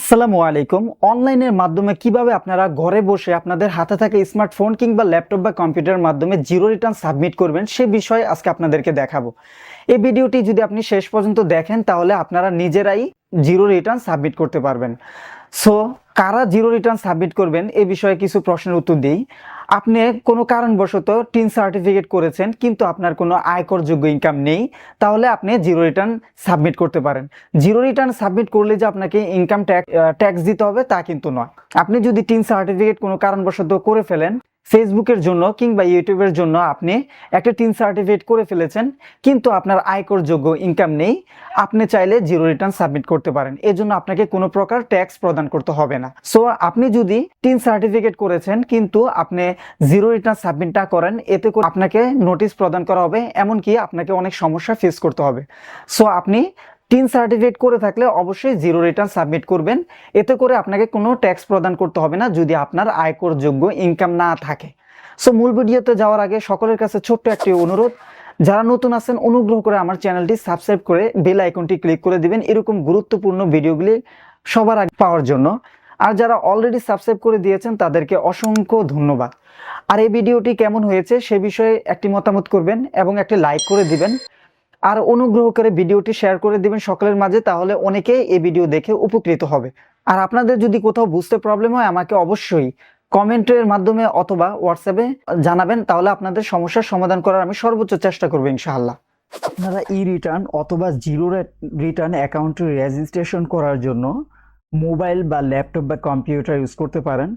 আসসালামু আলাইকুম। অনলাইনের মাধ্যমে কীভাবে আপনারা ঘরে বসে আপনাদের হাতে থাকা স্মার্টফোন কিংবা ল্যাপটপ বা কম্পিউটারের মাধ্যমে জিরো রিটার্ন সাবমিট করবেন, সে বিষয়ে আজকে আপনাদেরকে দেখাবো। এই ভিডিওটি যদি আপনি শেষ পর্যন্ত দেখেন, তাহলে আপনারা নিজেরাই জিরো রিটার্ন সাবমিট করতে পারবেন। সো কারা জিরো রিটার্ন সাবমিট করবেন এ বিষয়ে কিছু প্রশ্নের উত্তর দিই। আপনি কোনো কারণবশত টিন সার্টিফিকেট করেছেন, কিন্তু আপনার কোনো আয়করযোগ্য ইনকাম নেই, তাহলে আপনি জিরো রিটার্ন সাবমিট করতে পারেন। জিরো রিটার্ন সাবমিট করলে যে আপনাকে ইনকাম ট্যাক্স ট্যাক্স দিতে হবে তা কিন্তু নয়। আপনি যদি টিন সার্টিফিকেট কোনো কারণবশত করে ফেলেন ফেসবুকের জন্য কিংবা ইউটিউবের জন্য আপনি একটা টিন সার্টিফিকেট করে ফেলেছেন, কিন্তু আপনার আয়কর যোগ্য ইনকাম নেই। আপনি চাইলে জিরো রিটার্ন সাবমিট করতে পারেন। এজন্য আপনাকে কোনো প্রকার ট্যাক্স প্রদান করতে হবে না। সো আপনি যদি টিন সার্টিফিকেট করেছেন, কিন্তু আপনি জিরো রিটার্ন সাবমিট না করেন, এতে করে আপনাকে নোটিশ প্রদান করা হবে, এমনকি আপনাকে অনেক সমস্যা ফেস করতে হবে। সো আপনি টিন সার্টিফিকেট করে থাকলে অবশ্যই জিরো রিটার্ন সাবমিট করবেন। এতে করে আপনাকে কোনো ট্যাক্স প্রদান করতে হবে না, যদি আপনার আয়কর যোগ্য ইনকাম না থাকে। সো মূল ভিডিওতে যাওয়ার আগে সকলের কাছে ছোট্ট একটি অনুরোধ। যারা নতুন আছেন, অনুগ্রহ করে আমার চ্যানেলটি সাবস্ক্রাইব করে বেল আইকনটি ক্লিক করে দিবেন। এরকম গুরুত্বপূর্ণ ভিডিওগুলি সবার আগে পাওয়ার জন্য। আর যারা অলরেডি সাবস্ক্রাইব করে দিয়েছেন, তাদেরকে অসংখ্য ধন্যবাদ। আর এই ভিডিওটি কেমন হয়েছে, সে বিষয়ে একটি মতামত করবেন এবং একটি লাইক করে দিবেন। আর অনুগ্রহ করে ভিডিওটি শেয়ার করে দিবেন সকলের মাঝে, তাহলে অনেকেই এই ভিডিও দেখে উপকৃত হবে। আর আপনাদের যদি কোথাও বুঝতে প্রবলেম হয়, আমাকে অবশ্যই কমেন্টের মাধ্যমে অথবা হোয়াটসঅ্যাপে জানাবেন, তাহলে আপনাদের সমস্যার সমাধান করার আমি সর্বোচ্চ চেষ্টা করব, ইনশাআল্লাহ। আপনারা ই রিটার্ন অথবা জিরো রিটার্ন অ্যাকাউন্ট রেজিস্ট্রেশন করার জন্য মোবাইল বা ল্যাপটপ বা কম্পিউটার ইউজ করতে পারেন।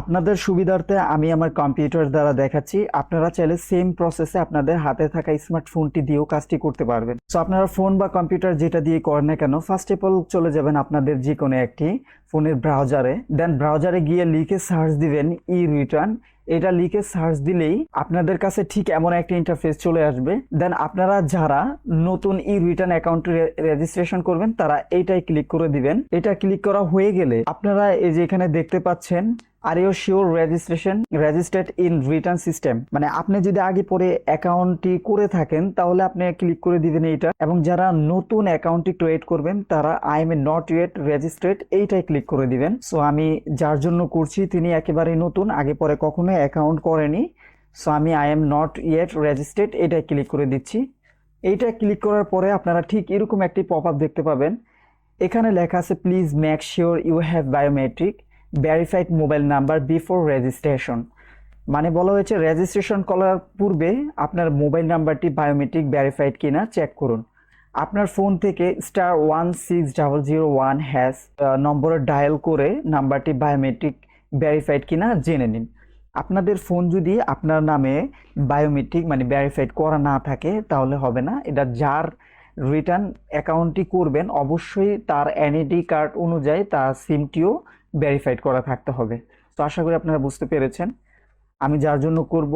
আপনাদের সুবিধার্থে আমি আমার কম্পিউটার দ্বারা দেখাচ্ছি। আপনারা চাইলে সেম প্রসেসে আপনাদের হাতে থাকা স্মার্টফোনটি দিয়েও কাজটি করতে পারবেন। সো আপনারা ফোন বা কম্পিউটার যেটা দিয়ে করেন না কেন ফার্স্ট অফ অল চলে যাবেন আপনাদের যে কোনো একটি ফোনের ব্রাউজারে দেন ব্রাউজারে গিয়ে লিখে সার্চ দিবেন ই রিটার্ন এটা লিখে সার্চ দিলেই আপনাদের কাছে ঠিক এমন একটা ইন্টারফেস চলে আসবে। দেন আপনারা যারা নতুন ই রিটার্ন অ্যাকাউন্ট রেজিস্ট্রেশন করবেন, তারা এইটাই ক্লিক করে দিবেন। এটা ক্লিক করা হয়ে গেলে আপনারা এই যে এখানে দেখতে পাচ্ছেন are you sure registration registered in return system মানে আপনি যদি আগে পরে অ্যাকাউন্টটি করে থাকেন, তাহলে আপনি ক্লিক করে দিবেন এইটা। এবং যারা নতুন অ্যাকাউন্টটি ক্রিয়েট করবেন, তারা I am not yet registered এইটাই ক্লিক করে দিবেন। সো আমি যার জন্য করছি, তিনি একেবারেই নতুন, আগে পরে কখনো অ্যাকাউন্ট করেনি। সো আমি I am not yet registered এটাই ক্লিক করে দিচ্ছি। এইটা ক্লিক করার পরে আপনারা ঠিক এরকম একটি পপ আপ দেখতে পাবেন। এখানে লেখা আছে please make sure you have biometric verified mobile number before registration মানে বলা হয়েছে রেজিস্ট্রেশন করার পূর্বে আপনার মোবাইল নাম্বারটি বায়োমেট্রিক ভ্যারিফাইড কিনা চেক করুন। আপনার ফোন থেকে star one six double zero one hash নম্বরে ডায়াল করে নাম্বারটি বায়োমেট্রিক ভ্যারিফাইড কিনা জেনে নিন। আপনাদের ফোন যদি আপনার নামে বায়োমেট্রিক মানে ভ্যারিফাইড করা না থাকে তাহলে হবে না। এটা যার রিটার্ন অ্যাকাউন্টটি করবেন, অবশ্যই তার এনএডি কার্ড অনুযায়ী তার সিমটিও ভেরিফাইড করা থাকতে হবে। তো আশা করি আপনারা বুঝতে পেরেছেন। আমি যার জন্য করব,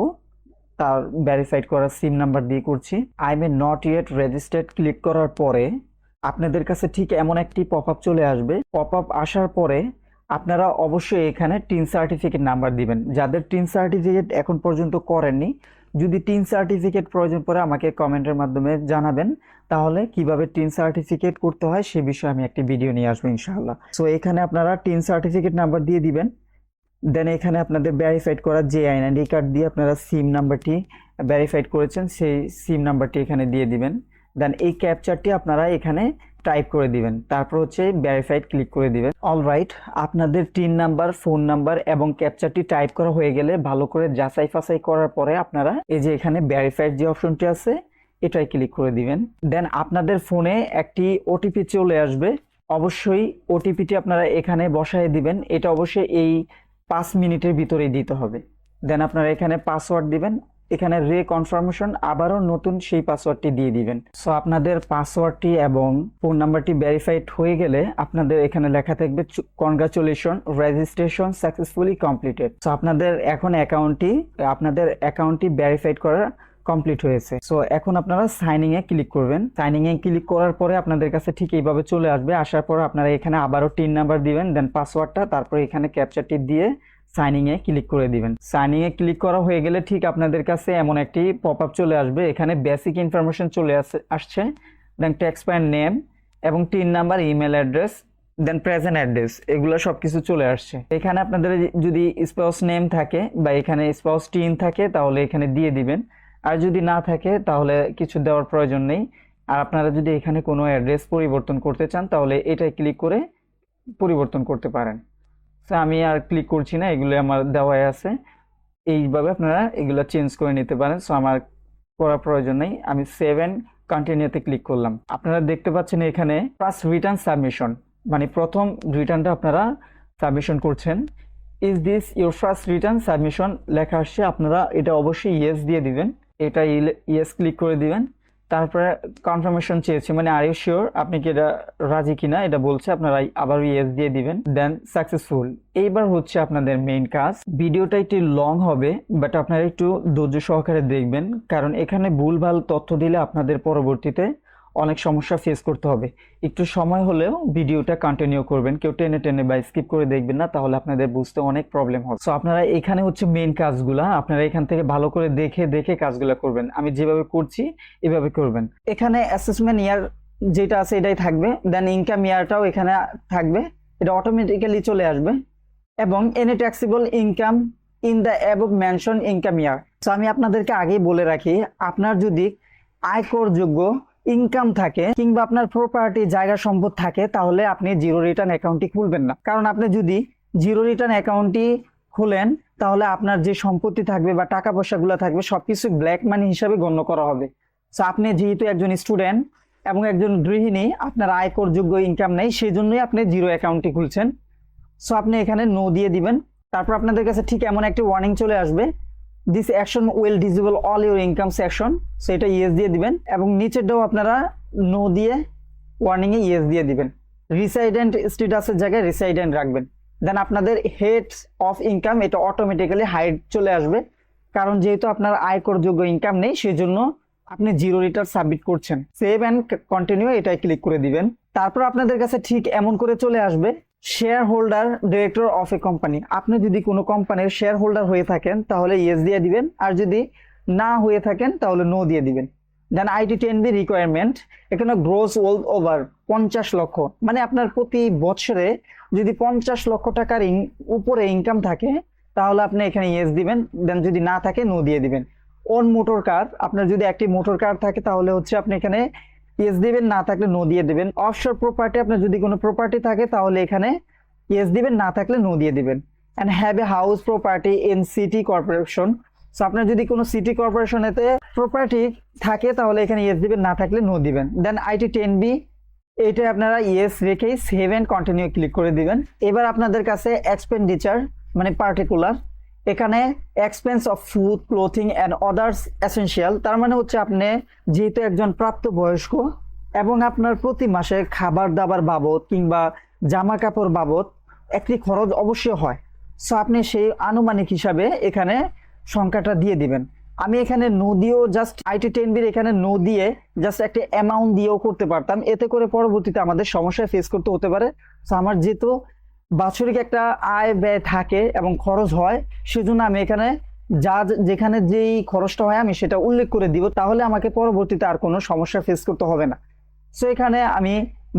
তার ভেরিফাইড করা সিম নাম্বার দিয়ে করছি। I may not yet registered click করার পরে আপনাদের কাছে ঠিক এমন একটি পপ আপ চলে আসবে। পপ আপ আসার পরে আপনারা অবশ্যই এখানে টিন সার্টিফিকেট নাম্বার দিবেন। যাদের টিন সার্টিফিকেট এখন পর্যন্ত করেননি যদি টিন সার্টিফিকেট প্রয়োজন পড়ে আমাকে কমেন্টের মাধ্যমে জানাবেন, তাহলে কীভাবে টিন সার্টিফিকেট করতে হয় সে বিষয়ে আমি একটি ভিডিও নিয়ে আসব ইনশাআল্লাহ। সো এখানে আপনারা টিন সার্টিফিকেট নাম্বার দিয়ে দিবেন দেন এখানে আপনাদের ভেরিফাইড করা যে আইডি কার্ড দিয়ে আপনারা সিম নাম্বারটি ভেরিফাইড করেছেন, সেই সিম নাম্বারটি এখানে দিয়ে দিবেন। দেন এই ক্যাপচারটি আপনারা এখানে টাইপ করে দিবেন। তারপর হচ্ছে ভেরিফাইড ক্লিক করে দিবেন। অল রাইট আপনাদের টিন নাম্বার ফোন নাম্বার এবং ক্যাপচারটি টাইপ করা হয়ে গেলে ভালো করে যাচাই ফাচাই করার পরে আপনারা এই যে এখানে ভেরিফাইড যে অপশনটি আছে এটাই ক্লিক করে দিবেন। দেন আপনাদের ফোনে একটি ওটিপি চলে আসবে। অবশ্যই ওটিপিটি আপনারা এখানে বসায় দিবেন। এটা অবশ্যই এই পাঁচ মিনিটের ভিতরেই দিতে হবে। দেন আপনারা এখানে পাসওয়ার্ড দিবেন। এখানে রে কনফার্মেশন আবারও নতুন সেই পাসওয়ার্ডটি দিয়ে দিবেন। সো আপনাদের পাসওয়ার্ডটি এবং ফোন নাম্বারটি ভেরিফাইড হয়ে গেলে আপনাদের এখানে লেখা থাকবে congratulation registration successfully completed so আপনাদের এখন অ্যাকাউন্টটি আপনাদের অ্যাকাউন্টটি ভেরিফাইড করা কমপ্লিট হয়েছে। সো এখন আপনারা সাইনিং এ ক্লিক করবেন। সাইনিং এ ক্লিক করার পরে আপনাদের কাছে ঠিক এইভাবে চলে আসবে। আসার পর আপনারা এখানে আবারও টিন নাম্বার দিবেন দেন পাসওয়ার্ডটা তারপর এখানে ক্যাপচারটি দিয়ে সাইনিং এ ক্লিক করে দিবেন। সাইনিং এ ক্লিক করা হয়ে গেলে ঠিক আপনাদের কাছে এমন একটি পপ আপ চলে আসবে। এখানে বেসিক ইনফরমেশন চলে আসে, আসছে। দেন ট্যাক্স প্যান নেম এবং TIN number email address then present address এগুলো সব কিছু চলে আসছে। এখানে আপনাদের যদি স্পাউস নেম থাকে বা এখানে স্পাউস টিন থাকে, তাহলে এখানে দিয়ে দিবেন। আর যদি না থাকে, তাহলে কিছু দেওয়ার প্রয়োজন নেই। আর আপনারা যদি এখানে কোনো অ্যাড্রেস পরিবর্তন করতে চান, তাহলে এটাই ক্লিক করে পরিবর্তন করতে পারেন। আমি আর ক্লিক করছি না, এগুলো আমার দেওয়াই আছে। এইভাবে আপনারা এগুলো চেঞ্জ করে নিতে পারেন। সো আমার করার প্রয়োজন নেই। আমি সেভেন কন্টিনিউতে ক্লিক করলাম। আপনারা দেখতে পাচ্ছেন এখানে ফার্স্ট রিটার্ন সাবমিশন মানে প্রথম রিটার্নটা আপনারা সাবমিশন করছেন। Is this your first return submission লেখা আসছে, আপনারা এটা অবশ্যই ইয়েস দিয়ে দিবেন। এটা ইয়েস ক্লিক করে দিবেন। তারপরে কনফার্মেশন চেয়েছি মানে আর ইউ শিওর আপনি কি এটা রাজি কিনা? এটা বলছে, আপনারা আবার ইয়েস দিয়ে দিবেন দেন সাকসেসফুল এইবার হচ্ছে আপনাদের মেইন কাজ। ভিডিওটা একটু লং হবে বাট আপনারা একটু ধৈর্য সহকারে দেখবেন, কারণ এখানে ভুলভাল তথ্য দিলে আপনাদের পরবর্তীতে অনেক সমস্যা ফেস করতে হবে। একটু সময় হলেও ভিডিওটা কন্টিনিউ করবেন। কেউ টেনে টেনে বা স্কিপ করে দেখবেন না, তাহলে আপনাদের বুঝতে অনেক প্রবলেম হবে। সো আপনারা এখানে হচ্ছে মেইন কাজগুলা, আপনারা এখান থেকে ভালো করে দেখে দেখে কাজগুলো করবেন। আমি যেভাবে করছি, এভাবে করবেন। এখানে অ্যাসেসমেন্ট ইয়ার যেটা আছে এটাই থাকবে। দেন ইনকাম ইয়ারটাও এখানে থাকবে। এটা অটোমেটিক্যালি চলে আসবে। এবং any taxable income in the above mention income year so আমি আপনাদেরকে আগেই বলে রাখি, আপনার যদি আয়করযোগ্য ইনকাম থাকে কিংবা আপনার প্রপার্টি জায়গা সম্পদ থাকে, তাহলে আপনি জিরো রিটার্ন অ্যাকাউন্টটি খুলবেন না। কারণ আপনি যদি জিরো রিটার্ন অ্যাকাউন্টটি খুলেন, তাহলে আপনার যে সম্পত্তি থাকবে বা টাকা পয়সাগুলো থাকবে, সবকিছু ব্ল্যাক মানি হিসাবে গণ্য করা হবে। সো আপনি যেহেতু একজন স্টুডেন্ট এবং একজন গৃহিণী, আপনার আয়কর যোগ্য ইনকাম নেই সেই জন্যই আপনি জিরো অ্যাকাউন্টটি খুলছেন। সো আপনি এখানে নো দিয়ে দিবেন। তারপর আপনাদের কাছে ঠিক এমন একটি ওয়ার্নিং চলে আসবে this action will disable all your income section so এটা ইয়েস দিয়ে দিবেন এবং নিচেরটাও আপনারা নো দিয়ে ওয়ার্নিংয়ে ইয়েস দিয়ে দিবেন। রিসাইডেন্ট স্ট্যাটাসের জায়গায় রিসাইডেন্ট রাখবেন। দেন আপনাদের হেড অফ ইনকাম এটা অটোমেটিক্যালি হাইড চলে আসবে। কারণ যেহেতু আপনার আয়করযোগ্য ইনকাম নেই সেই জন্য আপনি জিরো রিটার্ন সাবমিট করছেন। সেভ অ্যান্ড কন্টিনিউ এটাই ক্লিক করে দিবেন। তারপর আপনাদের কাছে ঠিক এমন করে চলে আসবে। Shareholder director of a company আপনি যদি কোনো কোম্পানির শেয়ার হোল্ডার হয়ে থাকেন, তাহলে ইয়েস দিয়ে দিবেন। আর যদি না হয়ে থাকেন, তাহলে নো দিয়ে দিবেন। Then IT ten B requirement এখানে গ্রোস ওয়েলথ ওভার পঞ্চাশ লক্ষ। মানে আপনার প্রতি বছরে যদি পঞ্চাশ লক্ষ টাকার উপরে ইনকাম থাকে, তাহলে আপনি এখানে ইয়েস দিবেন। দেন যদি না থাকে নো দিয়ে দিবেন। ওন মোটর কার আপনার যদি একটি মোটর কার থাকে, তাহলে হচ্ছে আপনি এখানে ইয়েস দিবেন, না থাকলে নো দিয়ে দিবেন। অফশোর প্রপার্টি আপনার যদি কোনো প্রপার্টি থাকে, তাহলে এখানে ইয়েস দিবেন, না থাকলে নো দিয়ে দিবেন। And have a house property in city corporation so আপনার যদি কোনো সিটি কর্পোরেশনেতে প্রপার্টি থাকে, তাহলে এখানে ইয়েস দিবেন, না থাকলে নো দিবেন। দেন আইটি টেন বি এটা আপনারা ইয়েস রেখেই সেভ অ্যান্ড কন্টিনিউ ক্লিক করে দিবেন। এবার আপনাদের কাছে এক্সপেন্ডিচার মানে পার্টিকুলার এখানে expense of food clothing and others essential তার মানে হচ্ছে আপনি যেহেতু একজন প্রাপ্তবয়স্ক এবং আপনার প্রতি মাসে খাবার দাবার বাবদ কিংবা জামা কাপড় বাবদ একটি খরচ অবশ্যই হয়। সো আপনি সেই আনুমানিক হিসাবে এখানে সংখ্যাটা দিয়ে দিবেন। আমি এখানে নো দিয়েও জাস্ট আইটি টেন বির এখানে নো দিয়ে জাস্ট একটা অ্যামাউন্ট দিয়েও করতে পারতাম। এতে করে পরবর্তীতে আমাদের সমস্যায় ফেস করতে হতে পারে। সো আমার যেহেতু বাৎসরিক একটা আয় ব্যয় থাকে এবং খরচ হয়, সেজন্য আমি এখানে যা যেখানে যেই খরচটা হয় আমি সেটা উল্লেখ করে দিব, তাহলে আমাকে পরবর্তীতে আর কোনো সমস্যা ফেস করতে হবে না। সো এখানে আমি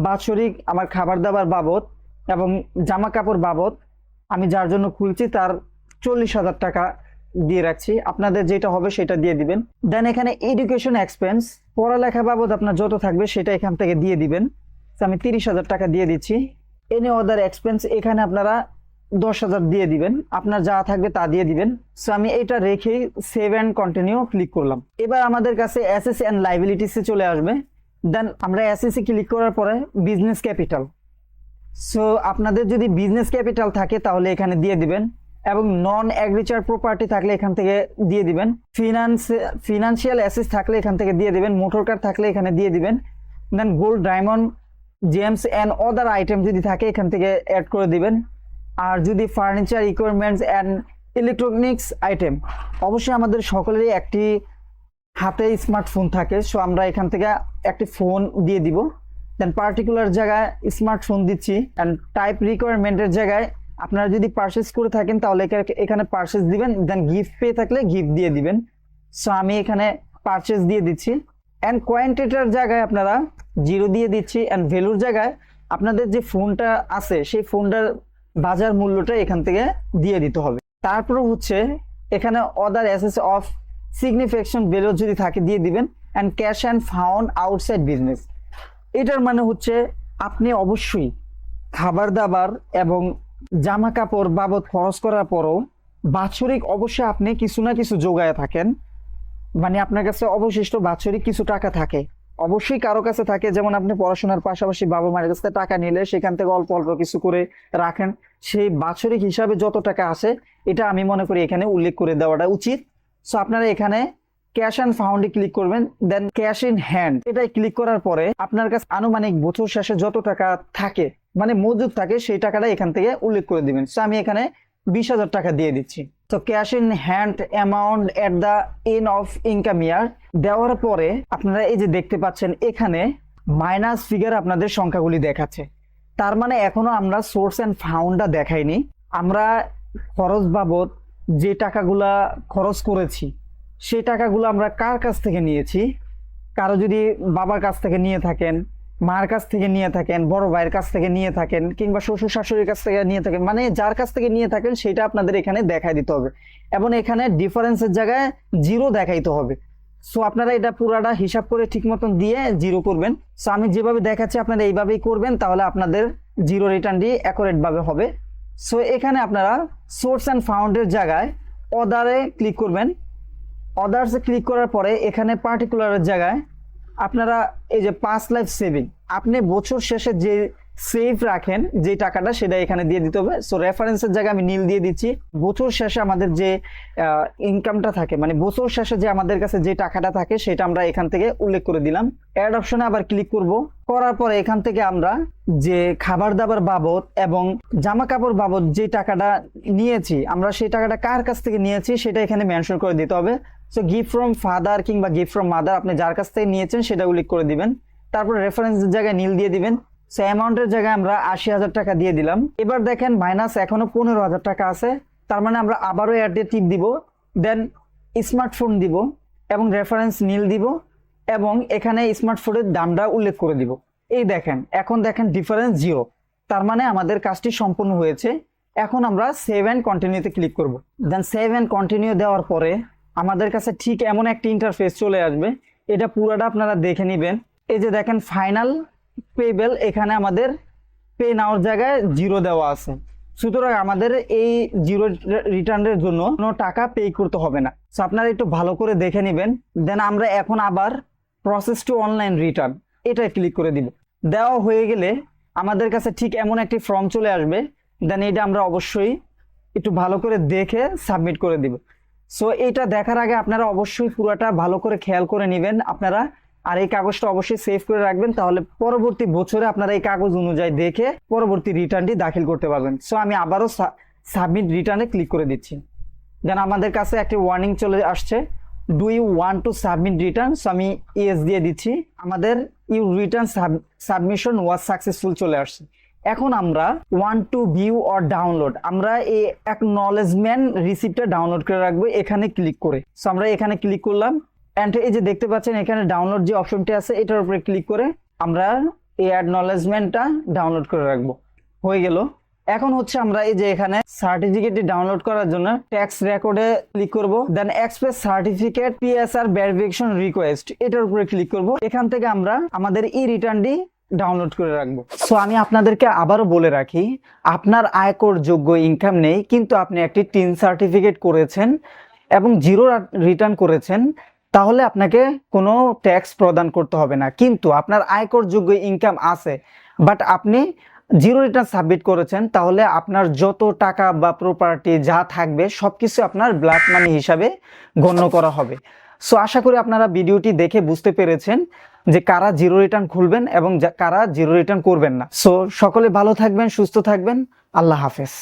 বাৎসরিক আমার খাবার দাবার বাবদ এবং জামা কাপড় বাবদ আমি যার জন্য খুলছি তার চল্লিশ হাজার টাকা দিয়ে রাখছি। আপনাদের যেটা হবে সেটা দিয়ে দিবেন। দেন এখানে এডুকেশন এক্সপেন্স পড়ালেখা বাবদ আপনার যত থাকবে সেটা এখান থেকে দিয়ে দিবেন। আমি তিরিশ হাজার টাকা দিয়ে দিচ্ছি। এনি অদার এক্সপেন্স এখানে আপনারা দশ হাজার দিয়ে দিবেন। আপনার যা থাকবে তা দিয়ে দিবেন। সো আমি এটা রেখে সেভ অ্যান্ড কন্টিনিউ ক্লিক করলাম। এবার আমাদের কাছে অ্যাসেস অ্যান্ড লাইবিলিটিসে চলে আসবে। দেন আমরা অ্যাসেসে ক্লিক করার পরে বিজনেস ক্যাপিটাল সো আপনাদের যদি বিজনেস ক্যাপিটাল থাকে, তাহলে এখানে দিয়ে দিবেন। এবং নন অ্যাগ্রিচার প্রপার্টি থাকলে এখান থেকে দিয়ে দিবেন। ফিনান্স ফিনান্সিয়াল অ্যাসেস থাকলে এখান থেকে দিয়ে দিবেন। মোটর কার থাকলে এখানে দিয়ে দিবেন। Then gold diamond gems and other item যদি থাকে, এখান থেকে অ্যাড করে দিবেন। আর যদি furniture equipments and electronics item অবশ্যই আমাদের সকলেরই একটি হাতে স্মার্টফোন থাকে। সো আমরা এখান থেকে একটি ফোন দিয়ে দিব। দেন পার্টিকুলার জায়গায় স্মার্টফোন দিচ্ছি। অ্যান্ড টাইপ রিকোয়ারমেন্টের জায়গায় আপনারা যদি পারচেস করে থাকেন, তাহলে এখানে পারচেস দিবেন। দেন গিফট পেয়ে থাকলে গিফট দিয়ে দিবেন। সো আমি এখানে পারচেস দিয়ে দিচ্ছি। অ্যান্ড কোয়ান্টিটার জায়গায় আপনারা জিরো দিয়ে দিচ্ছি অ্যান্ড ভ্যালুর জায়গায় আপনাদের যে ফোনটা আছে, সেই ফোনটার বাজার মূল্যটা এখান থেকে দিয়ে দিতে হবে। তারপর হচ্ছে এখানে অদার অ্যাসেস অফ সিগনিফিকেশন ভ্যালু যদি থাকে দিয়ে দিবেন and cash and found outside business এটার মানে হচ্ছে আপনি অবশ্যই খাবার দাবার এবং জামা কাপড় বাবদ খরচ করার পরও বাৎসরিক অবশ্যই আপনি কিছু না কিছু যোগায় থাকেন। মানে আপনার কাছে অবশিষ্ট বাৎসরিক কিছু টাকা থাকে। অবশ্যই কারও কাছে থাকে, যেমন আপনি পড়াশোনার পাশাপাশি বাবা মায়ের কাছে টাকা নিলে সেখান থেকে অল্প অল্প কিছু করে রাখেন। সেই বাৎসরিক হিসাবে যত টাকা আসে, এটা আমি মনে করি এখানে উল্লেখ করে দেওয়াটা উচিত। সো আপনারা এখানে ক্যাশ অ্যান্ড ফাউন্ডে ক্লিক করবেন দেন ক্যাশ ইন হ্যান্ড এটাই ক্লিক করার পরে আপনার কাছে আনুমানিক বছর শেষে যত টাকা থাকে মানে মজুদ থাকে, সেই টাকাটা এখান থেকে উল্লেখ করে দিবেন। সো আমি এখানে বিশ হাজার টাকা দিয়ে দিচ্ছি। তো cash in hand amount at the end of income year দেওয়ার পরে আপনারা এই যে দেখতে পাচ্ছেন এখানে মাইনাস ফিগার আপনাদের সংখ্যাগুলি দেখাচ্ছে। তার মানে এখনও আমরা সোর্স অ্যান্ড ফাউন্ডটা দেখাইনি। আমরা খরচ বাবদ যে টাকাগুলা খরচ করেছি, সেই টাকাগুলো আমরা কার কাছ থেকে নিয়েছি? কারও যদি বাবার কাছ থেকে নিয়ে থাকেন মার কাছ থেকে নিয়ে থাকেন, বড় ভাইয়ের কাছ থেকে নিয়ে থাকেন, কিংবা শ্বশুর শাশুড়ির কাছ থেকে নিয়ে থাকেন মানে যার কাছ থেকে নিয়ে থাকেন সেটা আপনাদের এখানে দেখাই দিতে হবে। এবং এখানে ডিফারেন্সের জায়গায় জিরো দেখাইতে হবে। সো আপনারা এটা পুরাটা হিসাব করে ঠিক মতন দিয়ে জিরো করবেন। সো আমি যেভাবে দেখাচ্ছি আপনারা এইভাবেই করবেন, তাহলে আপনাদের জিরো রিটার্নটি অ্যাকুরেট ভাবে হবে। সো এখানে আপনারা সোর্স অ্যান্ড ফাউন্ডের জায়গায় অদারে ক্লিক করবেন। অদার্সে ক্লিক করার পরে এখানে পার্টিকুলারের জায়গায় আপনারা এই যে পাঁচ লাইফ সেভিং আপনি বছর শেষে যে সেভ রাখেন, যে টাকাটা সেটা এখানে দিয়ে দিতে হবে। সো রেফারেন্সের জায়গায় আমি নীল দিয়ে দিচ্ছি। বছর শেষে আমাদের যে ইনকামটা থাকে মানে বছর শেষে যে আমাদের কাছে যে টাকাটা থাকে, সেটা আমরা এখান থেকে উল্লেখ করে দিলাম। অ্যাড অপশনে আবার ক্লিক করব। করার পরে এখান থেকে আমরা যে খাবার দাবার বাবদ এবং জামা কাপড় বাবদ যে টাকাটা নিয়েছি, আমরা সেই টাকাটা কার কাছ থেকে নিয়েছি, সেটা এখানে মেনশন করে দিতে হবে। সো গিফট ফ্রম ফাদার কিংবা গিফট ফ্রম মাদার আপনি যার কাছ থেকে নিয়েছেন সেটা উল্লেখ করে দিবেন। তারপর রেফারেন্সের জায়গায় নীল দিয়ে দিবেন। সো অ্যামাউন্টের জায়গায় আমরা আশি হাজার টাকা দিয়ে দিলাম। এবার দেখেন মাইনাস এখনও পনেরো হাজার টাকা আছে। তার মানে আমরা আবারও অ্যাডে টিপ দিব। দেন স্মার্টফোন দিব এবং রেফারেন্স নীল দিব এবং এখানে স্মার্টফোনের দামটা উল্লেখ করে দিব। এই দেখেন, এখন দেখেন ডিফারেন্স জিরো তার মানে আমাদের কাজটি সম্পূর্ণ হয়েছে। এখন আমরা সেভ অ্যান্ড কন্টিনিউতে ক্লিক করব। দেন সেভ অ্যান্ড কন্টিনিউ দেওয়ার পরে আমাদের কাছে ঠিক এমন একটি ইন্টারফেস চলে আসবে। এটা পুরোটা আপনারা দেখে নেবেন। এই যে দেখেন ফাইনাল পেবেল এখানে আমাদের পে নেওয়ার জায়গায় জিরো দেওয়া আছে। সুতরাং আমাদের এই জিরো রিটার্নের জন্য কোনো টাকা পে করতে হবে না। সো আপনারা একটু ভালো করে দেখে নেবেন। দেন আমরা এখন আবার প্রসেস টু অনলাইন রিটার্ন এটা ক্লিক করে দিব। দেওয়া হয়ে গেলে আমাদের কাছে ঠিক এমন একটি ফর্ম চলে আসবে। দেন এটা আমরা অবশ্যই একটু ভালো করে দেখে সাবমিট করে দিব। সো এটা দেখার আগে আপনারা অবশ্যই পুরোটা ভালো করে খেয়াল করে নেবেন। আপনারা আর এই কাগজটা অবশ্যই সেভ করে রাখবেন, তাহলে পরবর্তী বছরে আপনারা এই কাগজ অনুযায়ী দেখে পরবর্তী রিটার্নটি দাখিল করতে পারবেন। সো আমি আবারও সাবমিট রিটার্নে ক্লিক করে দিচ্ছি। দেন আমাদের কাছে একটি ওয়ার্নিং চলে আসছে। Do you want to submit return so আমি ইয়েস দিয়ে দিচ্ছি। আমাদের your return submission was successful চলে আসছে। এখন আমরা want to view or download আমরা এই অ্যাকনলেজমেন্ট রিসিপ্টটা ডাউনলোড করে রাখব এখানে ক্লিক করে। সো আমরা এখানে ক্লিক করলাম অ্যান্ড এই যে দেখতে পাচ্ছেন এখানে ডাউনলোড যে অপশনটি আছে, এটার উপরে ক্লিক করে আমরা এই অ্যাকনলেজমেন্টটা ডাউনলোড করে রাখব। হয়ে গেল। এখন হচ্ছে আমরা এই যে এখানে সার্টিফিকেটটি ডাউনলোড করার জন্য ট্যাক্স রেকর্ডে ক্লিক করব then express certificate PSR verification request এটার উপরে ক্লিক করব। এখান থেকে আমরা আমাদের ই রিটার্নটি ডাউনলোড করে রাখব। সো আমি আপনাদেরকে আবারও বলে রাখি, আপনার আয়কর যোগ্য ইনকাম নেই, কিন্তু আপনি একটি টিন সার্টিফিকেট করেছেন এবং জিরো রিটার্ন করেছেন, তাহলে আপনাকে কোনো ট্যাক্স প্রদান করতে হবে না। কিন্তু আপনার আয়কর যোগ্য ইনকাম আছে বাট আপনি জিরো রিটার্ন সাবমিট করেছেন, তাহলে আপনার যত টাকা বা প্রপার্টি যা থাকবে, সবকিছু আপনার ব্ল্যাক মানি হিসাবে গণ্য করা হবে। সো আশা করি আপনারা ভিডিওটি দেখে বুঝতে পেরেছেন। যে কারা জিরো রিটার্ন খুলবেন এবং কারা জিরো রিটার্ন করবেন না। সো সকলে ভালো থাকবেন, সুস্থ থাকবেন। আল্লাহ হাফেজ।